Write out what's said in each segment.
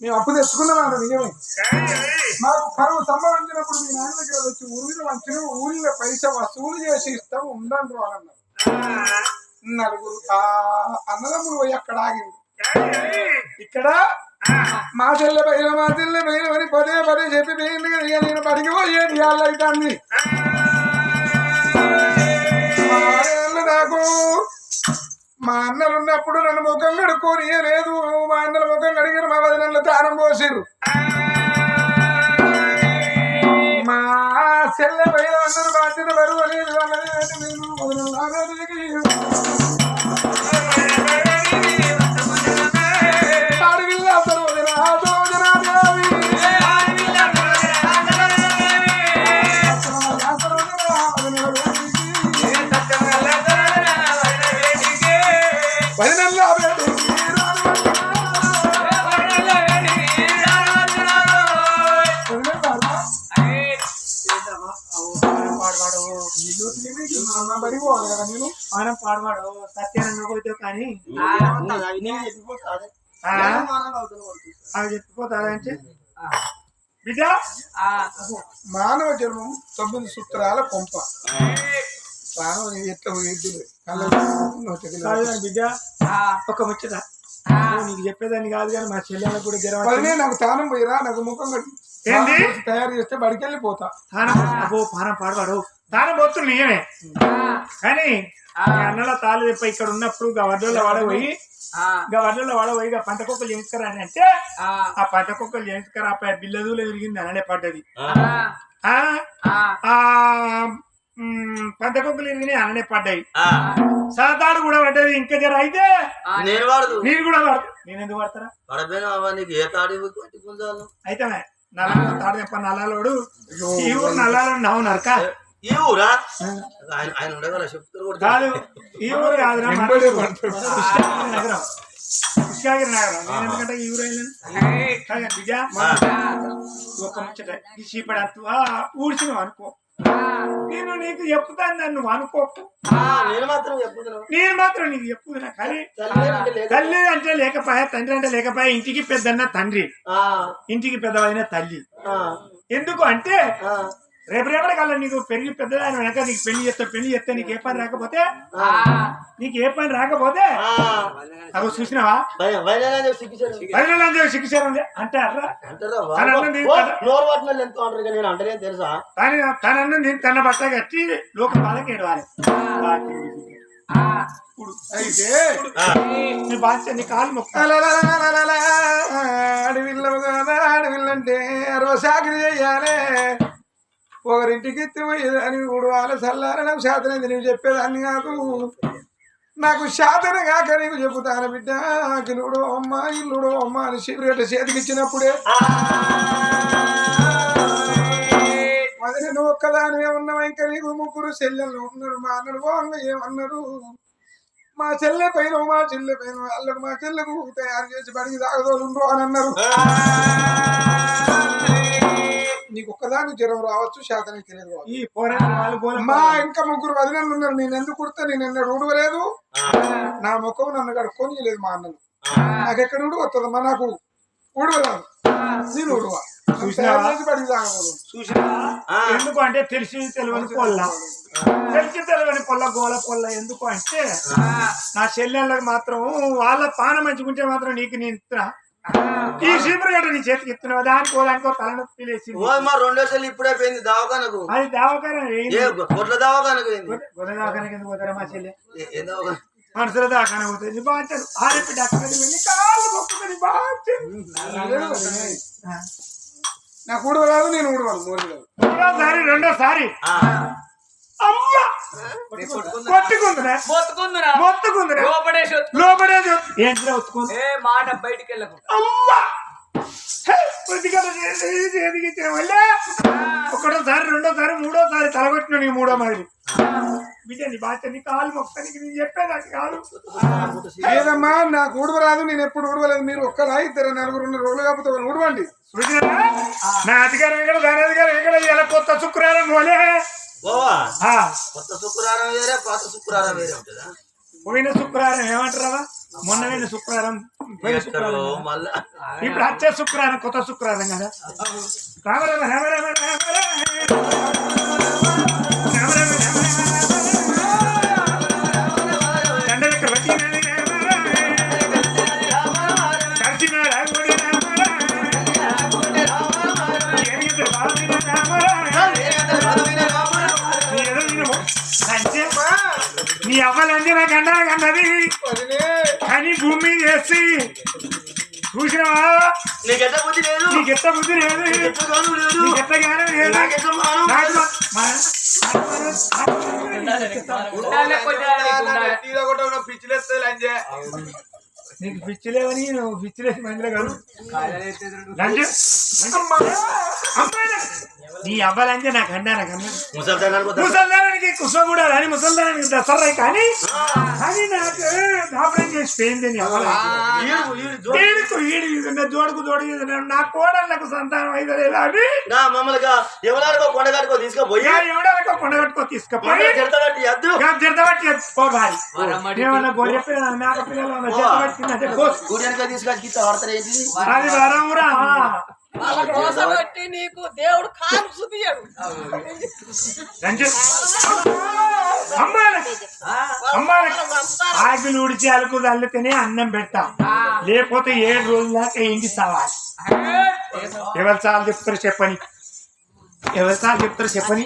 మేము అప్పు తెచ్చుకున్నాం నిజమే మాకు కరువు సంభవించినప్పుడు మీ నాన్న దగ్గర వచ్చి ఊరిలో వంచిన ఊరిలో పైసా వసూలు చేసి ఇస్తాం ఉండండి అన్నారు నలుగురు అన్నదమ్ములు పోయి అక్కడ ఆగింది ఇక్కడ మా చెల్లె పైన మా చెల్లె పైన అని పదే పదే చెప్పి పోయింది కదా ఇక నేను పడికి పోయేది ఆడవాళ్ళు నాకు మా అన్నలు ఉన్నప్పుడు నన్ను ముఖం కడుక్కొని లేదు మా అన్నల ముఖం కడిగారు మా వదినలు తానం పోసిరు మా చెల్లె పైన అందరూ బాధ్యత బరువు అనేది సత్యానంద కానీ. ఆ, అవి చెప్పిపోతారంటే బిడ్డ? మానవ జన్మం తొమ్మిది సూత్రాల కొంప ఎట్లా కళ్ళ కానీ బిడ్డ ఒక ముచ్చట. నీకు చెప్పేదాన్ని కాదు కానీ మా చెల్లెలకు కూడా జ్వరం నాకు తానం పోయిరా నాకు ముఖం? తయారు చేస్తే బడికి వెళ్ళిపోతా తానం అబ్బో పానం పాడవాడు. తానం పోతుంది నిజమే కానీ మీ అన్నల తాళ్ళు చెప్ప ఇక్కడ ఉన్నప్పుడు గా వడ్డోళ్ళ వాడ పోయి గా వడ్డోళ్ళ వాడ పోయి గా పంట కుక్కలు చేయించుకరా అని అంటే ఆ. పంట కుక్కలు చేయించుకరా ఆ. బిల్లదూలు ఎదిగింది అననే పడ్డది పంట కుక్కలు ఎదిగినాయి అననే పడ్డాయి. సాతాడు కూడా పడ్డది ఇంకా జర అయితే నేను వాడదు నేను కూడా పడతా నేను ఎందుకు అవ్వ నీకు ఏ తాడి అయితే నల్లాల తాడు చెప్ప నల్లాలోడు ఈ ఊరు నల్లాలో నవ్వునరక ఈ ఊరా? ఆయన ఆయన ఉండగల చెప్తారు కాదు ఈ ఊరు కాదురా. కృష్ణాగిరి నగరం కృష్ణాగిరి నగరం. నేను ఎందుకంటే ఈ ఊరు వెళ్ళాను కానీ బిడ్డ ఒక ముచ్చట. ఈ చీపడి అంత ఊడ్చి నువ్వు అనుకో నేను నీకు చెప్తాను నన్ను అనుకోకు ఆ, నేను మాత్రం చెప్పుతున్నాను నేను మాత్రం నీకు చెప్పుతున్నా కానీ తల్లి అంటే లేదు. తల్లి అంటే లేకపోయా తండ్రి అంటే లేకపోయా ఇంటికి పెద్దన్న తండ్రి. ఆ, ఇంటికి పెద్దవైన తల్లి. ఆ, ఎందుకు అంటే రేపు రేపటికల్లా నీకు పెరిగి పెద్దదాని వెనక నీకు పెళ్ళి చేస్తే పెళ్ళి చేస్తే నీకు ఏ పని రాకపోతే? నీకు ఏ పని రాకపోతే? ఆ. అవి చూసినావా? ఉంది. అంటారా? తెలుసా కానీ నేను తన బట్ట కట్టి లోక బాధకి ఏడవాలి. అయితే ఆ, నీ బాధ్యత నీ కాలు అడవిల్లో అడవిల్లంటే అరవై సాకిరి చెయ్యాలి ఒకరింటికి అని మూడు వాళ్ళ చల్లార నాకు శాతనైంది? నీవు చెప్పేదాన్ని కాదు. నాకు శాతన కాక నీకు చెబుతాను బిడ్డ. కిలుడు అమ్మ ఇల్లుడు అమ్మ అని సిగరెట్ చేతికి ఇచ్చినప్పుడే. మొదటి నువ్వు ఒక్కదానివే ఉన్నావు? ఇంకా నీకు ముగ్గురు చెల్లెళ్ళు ఉన్నారు. మా అన్నడు బాగుంది ఏమన్నారు? మా చెల్లె పైన మా చెల్లె పైన వాళ్ళకు మా చెల్లెకు తయారు చేసి బడికి తాగదోలుండ్రు అని అన్నారు. నీకు ఒక్కదాని జ్వరం రావచ్చు శాతం తెలియదు మా ఇంకా ముగ్గురు వదినలు ఉన్నారు నేను ఎందుకు కుడితే నేను ఎన్నడూ ఊడవలేదు. నా ముఖం నన్ను కడుక్కొని లేదు మా అన్నలు. నాకు ఎక్కడ ఊడు వస్తుందమ్మా నాకు ఊడవరాదు నేను ఊడవా. ఎందుకు అంటే తెలిసి తెలియని పొల్ల తెలిసి తెలియని పొల్ల గోల పొల్ల ఎందుకు అంటే నా చెల్లెళ్ళకి మాత్రం వాళ్ళ పాన మంచుకుంటే మాత్రం నీకు నేను ఇస్తున్నా. ఈ సీపురు గడ్డ నీ చేతికి ఇస్తున్నావు దానికో దానికో తలనొప్పి లేచింది. ఓ మా రెండో చెల్లి ఇప్పుడే పోయింది దవాఖానకు. అది దావకారం ఏ గొడ్ల దవాఖానకు దావకానికి ఎందుకు పోతారా మా చెల్లె? మనుషుల దాకానే పోతుంది ఆరిపి డాక్టర్ వెళ్ళి కాళ్ళు మొక్కుకొని నాకు ఊడవరాదు నేను ఊడవాలి మోరి రెండోసారి. అమ్మ! కొట్టుకుందిరా మొత్తుకుందురా. మొత్తుకుందిరా. లోపడేసి వత్తు. లోపడేది ఏంటిరా ఒత్తుకుంది? ఏ మాట బయటికి వెళ్ళకు అమ్మా! హే, కొద్దిగా చేతికి చేతికి ఇచ్చిన వల్లే ఒకటోసారి రెండోసారి మూడోసారి తలగొట్టిన నీ మూడో మాదిరి. బిడ్డ నీ బాధ్యత నీ కాలు మొక్కనికి నేను చెప్పేదాన్ని కాదు. లేదమ్మా నాకు ఊడవరాదు నేను ఎప్పుడు ఊడవలేదు. మీరు ఒక్కలా ఇద్దరు నలుగురు ఉన్న రోజులు కాకపోతే ఊడవండి? నా అధికారం ఎక్కడ దాని అధికారం ఎక్కడ? ఇలా కొత్త శుక్రవారం పోలే ఆ, కొత్త శుక్రవారం వేరే పాత శుక్రవారం వేరే ఉంటుందా పోయిన శుక్రవారం ఏమంటారా మొన్న పోయిన శుక్రవారం పోయిన శుక్రవారం. మళ్ళా ఇప్పుడు వచ్చే శుక్రవారం కొత్త శుక్రవారం కదా రామ రామ. రామ నీ అవ్వలంటే నాకు అన్నా కన్నది కానీ భూమి మీద వేసి చూసినావా? నీకెంత బుద్ధి లేదు. నీకు ఎత్త బుద్ధి లేదు. గౌరవం లేదు. నీకు ఎత్త జ్ఞానం లేదు. నాకెంత మానం లేదు. నీకు పిచ్చి లేవని నువ్వు పిచ్చి లేసి మందిలో కాదు. లంచ్ నీ అవ్వాలంటే నాకు అన్నా నాకు అన్నా ముసల్దానానికి వద్దా? ముసల్దానానికి కుస కూడా అని ముసల్దానానికి దసరా కానీ? కానీ నాకు దాపడం చేసి పోయింది నీ అవ్వాలి ఈడు, ఈడు జో- ఈడుకు ఈడు ఇది జోడుకు జోడు నా కోడళ్ళకు సంతానం అయితే అని నా మమ్మల్ని ఎవరాడికో కొండగాడికో తీసుకుపోయి ఎవడో కొండగట్టుకో తీసుకుపోయి జరదబట్టి ఓ భారీ. ఏమన్నా గొర్రె పిల్లలు మేక అది వాళ్ళ కోసం పెట్టి నీకు దేవుడు కాన్సు తీయడు రంజు అమ్మాయి అమ్మాయి ఆకులు ఉడిచి అలుకు చల్లుతేనే అన్నం పెడతా. లేకపోతే ఏడు రోజుల దాకా ఏంటి సవాల్ ఎవరు చాలు చెప్తారు చెప్పని? ఎవరు చాలు చెప్తారు చెప్పని?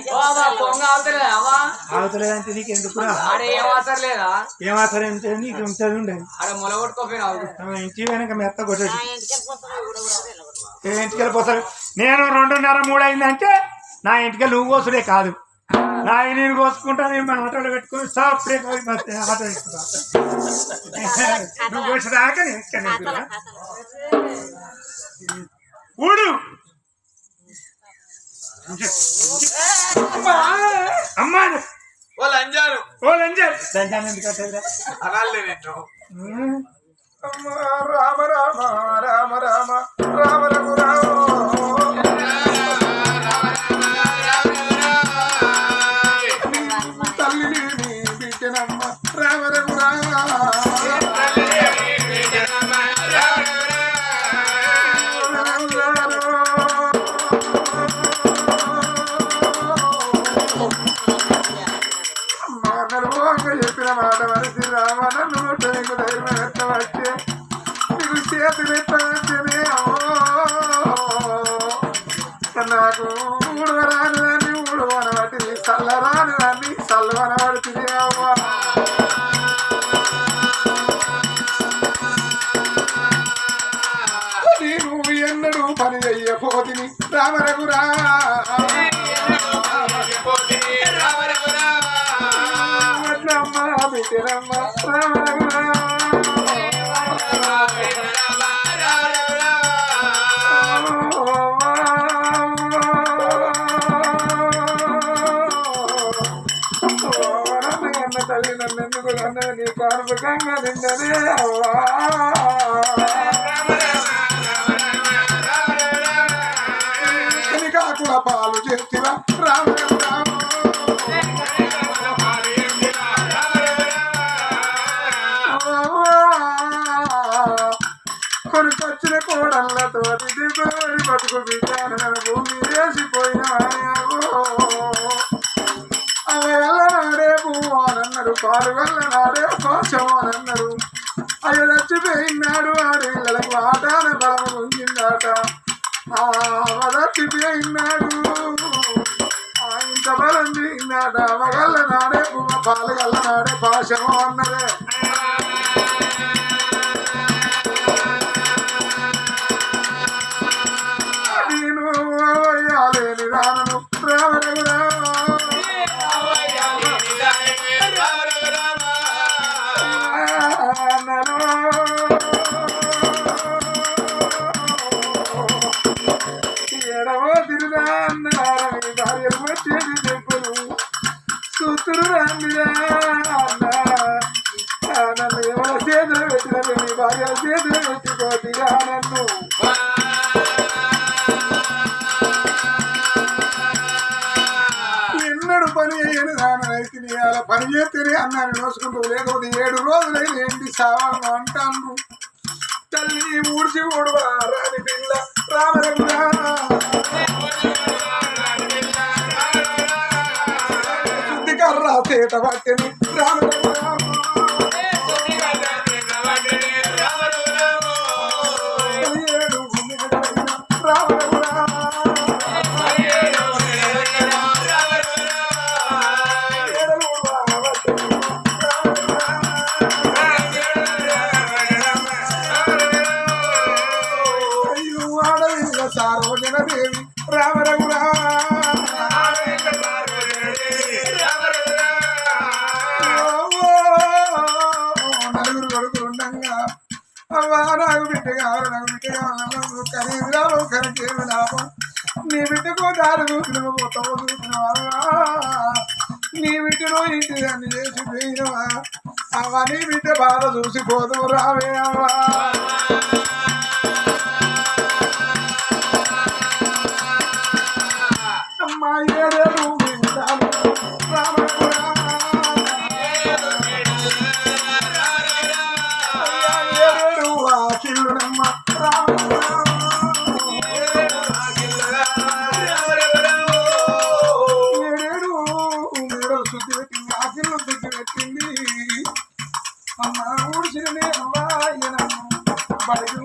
పొంగ అవుతలేదు అవా ఆగుతలేదంటే నీకు ఎందుకురా ఆడ ఏం అవసరం లేదా ఏమాత్రం అంటే నీకు ఉంటుంది ఉండదు ఇంటి వెనక మెత్త కొట్టేది ఏ ఇంటికి పోతారు నేను రెండున్నర మూడు అయిందంటే నా ఇంటికి నువ్వు కోసుడే కాదు. నా నేను కోసుకుంటా నేను మా ఆటోలో పెట్టుకొని బస్ ఆటో నువ్వు ఎక్కుతా. ఊడు! అమ్మా! వాళ్ళు అంజాను ఓ లంజర్ లంజాన్ని ఎందుకు రామ రామ రామ రామ రామ రఘు రామ. తల్లిని బిడ్డనమ్మ రామ రఘు తల్లి నన్ను ఎందుకు నన్ను నీ కార్మికంగా నిన్నదే అవ్వా బతుకు భూమి వేసిపోయిన అవి వెళ్ళనాడే పువ్వు అనన్నారు పాలు చచ్చిపోయినాడు ఆడు ఆటాన బలము ఉంచిందాట చచ్చిపోయినాడు ఇంత బలం దిగినాడ మగళ్ళ నాడే పువ్వు పాలు నాడే పాశము అన్నదే. కర్ర చేత అవ్వా నాకు బిడ్డ కావాలి నాకు బిడ్డ కావాలి ఖరీదు లాభం ఖరీదు లాభం నీ బిడ్డకు దారి చూసిన పోతావు చూసినవా నీ బిడ్డలో ఇంటి దాన్ని చేసి పోయినవా అవ్వ నీ బిడ్డ బాధ చూసిపోదు రావే అవ్వా పెట్టింది ఆకిళ్ళు శుద్ధి పెట్టింది. అమ్మ ఊడిచిన బడికి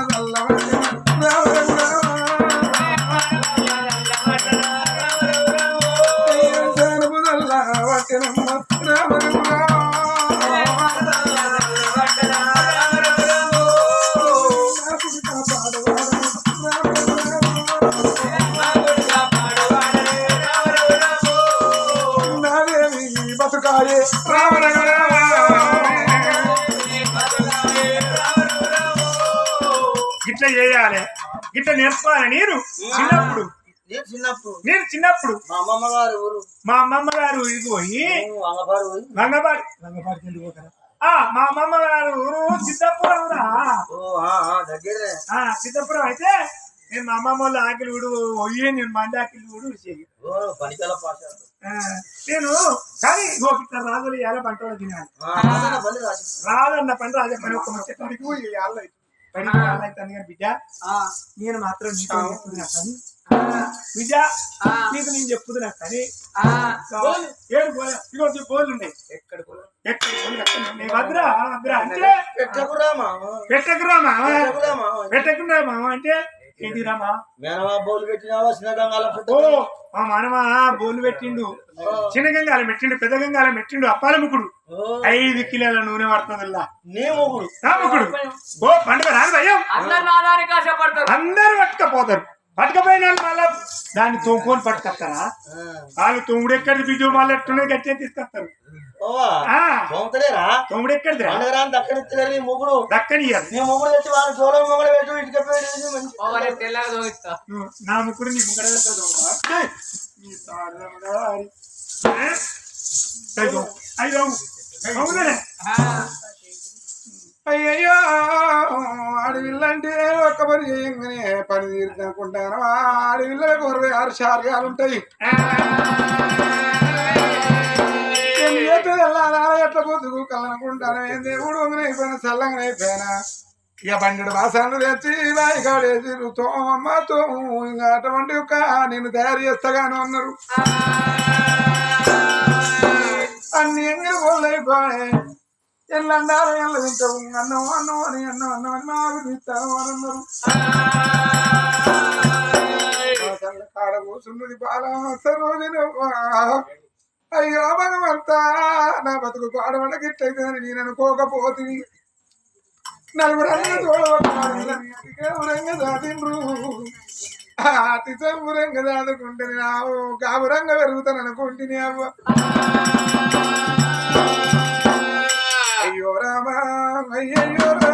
I love, the. నేర్పాలి నేను చిన్నప్పుడు. నేను చిన్నప్పుడు. నేను చిన్నప్పుడు. మా అమ్మమ్మ గారు ఊరు మా అమ్మమ్మ గారు ఇది పోయి అంగపాడు పోయి. రంగబాడి రంగబాడికి వెళ్ళి పోతారా? ఆ మా అమ్మమ్మ గారు ఊరు సిద్ధపురం దగ్గరే ఆ సిద్ధపురం అయితే నేను మా అమ్మమ్మ వాళ్ళ ఆకిలి ఊడు పోయి నేను మంది ఆకిలి ఊడు చేయి నేను కానీ ఇట్లా రాజులు బండి రాసి రాదన్న పని రాజే పని ఒక్క ముచ్చట. పనికి కానీ బిడ్డ నేను మాత్రం కానీ. బిడ్డ నీకు నేను కానీ. ఏడు పోలే ఉన్నాయి. ఎక్కడ కూడా ఎక్కడ పెట్టకురా మామ. అంటే ఏంటిరా మా మేనమా బోలు పెట్టినావా? చిన్న గంగాల మా మనమా బోళ్ళు పెట్టిండు. చిన్న గంగాలం పెట్టిండు పెద్ద గంగాలం పెట్టిండు అప్పాల ముకుడు ఐదు కిలోల నూనె పడుతుందిలా నీ మొగుడు నా ముకుడు ఓ పండుగ రాదు భయం అందరు పట్టుకపోతారు. పట్టుకపోయిన మళ్ళా దాన్ని తోముకొని పట్టుకొస్తారా? వాళ్ళు తొమ్మిది ఎక్కడిది? బిజు మళ్ళీ ఎట్టున్నది గట్టిగా తీసుకొస్తారు. తోముతలేరా? తొమ్మిది ఎక్కడిది పండుగ రాని దక్కనిత్తలేరు నీ మొగుడు. దక్కనియ్యారు నీ మొగుడు తెచ్చి వాళ్ళ చోళం మొగుడు పెట్టు ఇటుక నా ముక్కుడు నీ తాడదారి అయ్యో అడవిల్లంటే ఒక్క పని చేయంగానే పని తీరుతుంది అనుకుంటాను అడవిళ్ళకి ఇరవై ఆరు శార్యాలు ఉంటాయి ఎన్ని చేతులు వెళ్ళాలా ఎట్లా పొద్దుకు కలనుకుంటాను ఏం దేవుడు వంగన అయిపోయినా చల్లంగా అయిపోయినా ఇక బండి బాసాలు తెచ్చి బాయి కాడేసి తోమమ్మ తోము ఇంకా అటువంటి ఒక నేను తయారు చేస్తాగాను అన్నారు అన్ని ఎంగిలి పోలు అయిపోయాయి ఎల్ల అండాలి ఎల్ల తింటావు అన్నం అన్నం అని అన్నం అన్నం అని నాకు తింటాను అని అన్నారు బాసన్ల కాడ కూర్చున్నది బాల సరోజనవ్వ అయ్యో భగవంతా నా బతుకు పాడవల గిట్లయితేనని నేను అనుకోకపోతే నలుగురు సాధిండ్రు అతి సంబురంగా చదువుకుంటుంది నా గాబురంగా పెరుగుతాను అనుకుంటుని అవ్వ. అయ్యో రామా అయ్యయ్యో రా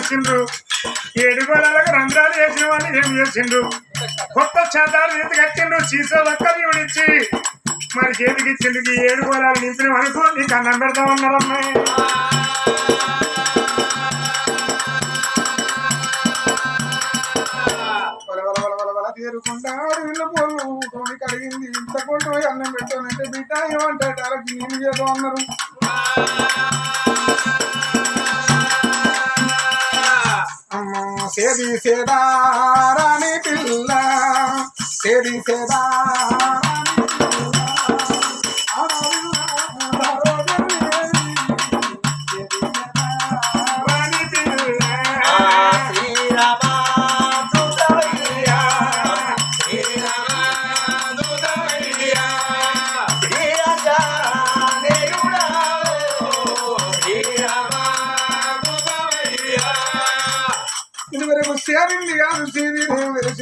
చేసిండ్రు. ఏడు గోళాలకు రంధ్రాలు చేసిన వాళ్ళు ఏం చేసిండ్రు? కొత్త చేతాలు చేతి కట్టిండ్రు. సీసో ఒక్క ఇచ్చి మరి చేతికి ఇచ్చిండు ఈ ఏడు గోళాలు నింపిన అనుకో నీకు అన్నం పెడతా ఉన్నారమ్మాయి వల వల వల వల ఇంత కొట్టు అన్నం పెట్టానంటే బిడ్డ ఏమంటాడు వాళ్ళకి నేను చేద్దాం అన్నారు. తెలిసేదా రాణి పిల్ల తెలిసేదా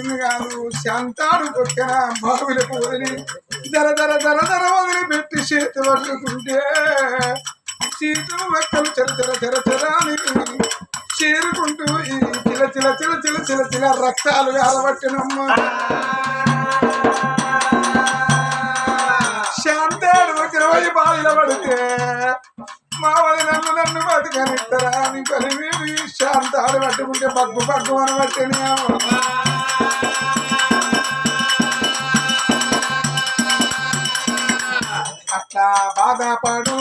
వెలిసింది కాదు శాంతాడు కొట్టిన బావిలకు వదిలి దర దర దర దర వదిలిపెట్టి చేతి పట్టుకుంటే సీతు వెక్కలు చెర చెర చెర చెరాని చేరుకుంటూ ఈ చిల చిల చిల చిల చిల చిల రక్తాలు గారబట్టినమ్మ శాంతాడు ఇరవై బావిలో పడితే మా వది నన్ను నన్ను బతికనిస్తారా అని పలివి శాంతాడు పట్టుకుంటే పగ్గు పగ్గు అని పట్టిన బాధపడు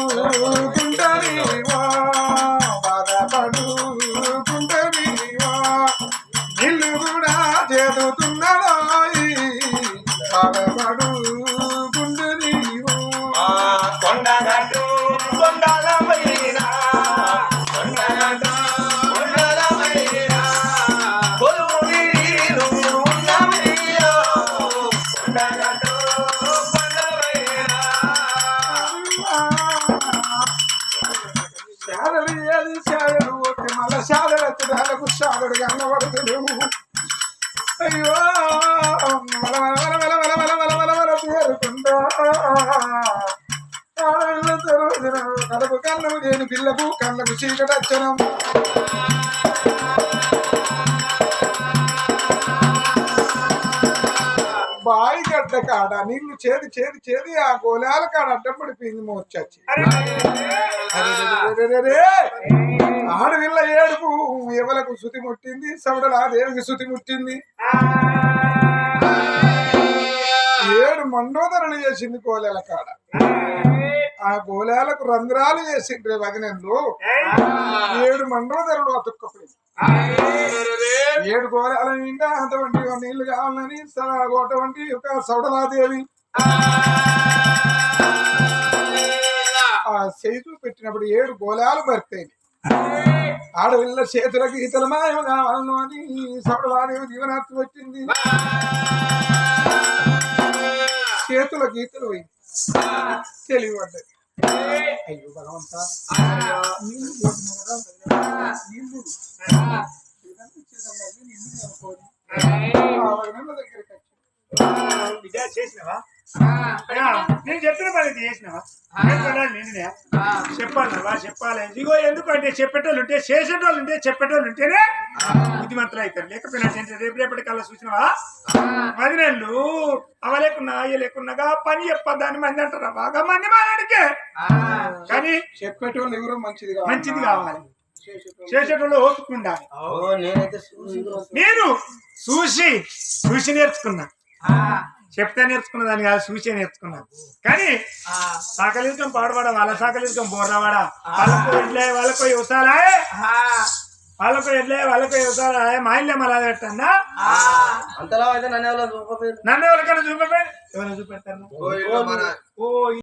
కడుపు కన్నము దేని పిల్లకు కళ్ళకు చీకటచ్చనం బాయి గడ్డ కాడ నీళ్ళు చేది చేది చేది ఆ గోళాల కాడ అడ్డం పడిపోయింది మోర్చచ్చి ఆడవిల్ల ఏడుపు ఎవలకు శృతి ముట్టింది? సవడల దేవికి శృతి ముట్టింది? ఆ మండోదరణ చేసింది కోలేల కాడ. ఆ గోళాలకు రంధ్రాలు చేసిండ్రే వదినందు ఏడు మండోదరుడు అతుక్కపోయింది. ఏడు గోళాల నిండా అటువంటి నీళ్ళు కావాలని అటువంటి ఒక సౌడలాదేవి. ఆ చేతు పెట్టినప్పుడు ఏడు గోళాలు భర్తాయి ఆడపిల్ల చేతుల గీతల మాయం కావాలను అని సౌడలాదేవి దీవనార్థి వచ్చింది. చేతుల గీతలు పోయింది తెలియబడ్డది అయ్యో భగవంత ఇదంతా చేద్దాం, నీళ్ళు అనుకోని. దగ్గరికి వచ్చి, చేసినావా నేను చెప్పిన పని ఇది చేసినావా? చెప్పాలా నేనే చెప్పాలవా చెప్పాలి. ఇగో ఎందుకంటే చెప్పేటోళ్ళు ఉంటే చేసేటోళ్ళు ఉంటే చెప్పేటోళ్ళు ఉంటేనే బుద్ధిమంతులు అవుతారు లేకపోయినా ఏంటి, రేపు రేపటి కల్లా చూసినావా? పదినేళ్ళు అవ లేకున్నా అయ్య లేకున్నాగా పని చెప్పొద్దని మంది అంటారా? బాగా మంది మారాడికే కానీ చెప్పేటోళ్ళు ఎవరో మంచిది కావాలి. మంచిది కావాలి. చేసేటోళ్ళు. ఓపిక ఉండాలి. ఓ నేనైతే చూసి నేను చూసి చూసి నేర్చుకున్నా. చెప్తే నేర్చుకున్న దాన్ని కాదు చూసి నేర్చుకున్నా కానీ సాకలికం పాడబడ వాళ్ళ సాకలికం బోర్లవాడ వాళ్ళకు ఎడ్లే వాళ్ళకు వ్యవసాయలా వాళ్ళకు ఎడ్లే వాళ్ళకు వ్యవసాయలా మా ఇల్లే మళ్ళా పెట్టన్నా అంతలా అయితే నన్ను ఎవరో నన్ను ఎవరికైనా చూపెట్టారు ఎవరైనా మన ఓ